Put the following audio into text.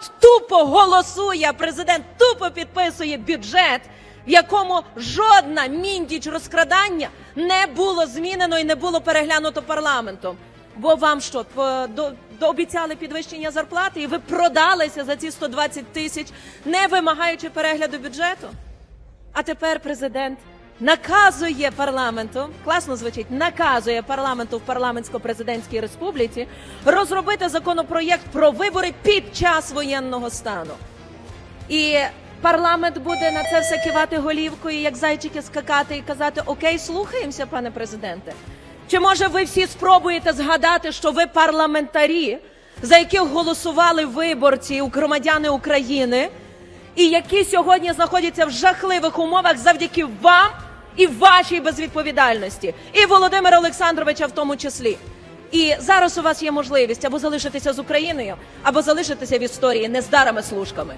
Парламент тупо голосує, президент тупо підписує бюджет, в якому жодна міндіч розкрадання не було змінено і не було переглянуто парламентом. Бо вам що, до, дообіцяли підвищення зарплати, і ви продалися за ці 120 тисяч, не вимагаючи перегляду бюджету? А тепер президент наказує парламенту, класно звучить, наказує парламенту в парламентсько-президентській республіці розробити законопроєкт про вибори під час воєнного стану. І парламент буде на це все кивати голівкою, як зайчики скакати і казати: Окей, слухаємося, пане президенте. Чи може ви всі спробуєте згадати, що ви парламентарі, за яких голосували виборці, громадяни України, і які сьогодні знаходяться в жахливих умовах завдяки вам і вашій безвідповідальності, і Володимира Олександровича в тому числі. І зараз у вас є можливість або залишитися з Україною, або залишитися в історії нездарими служками.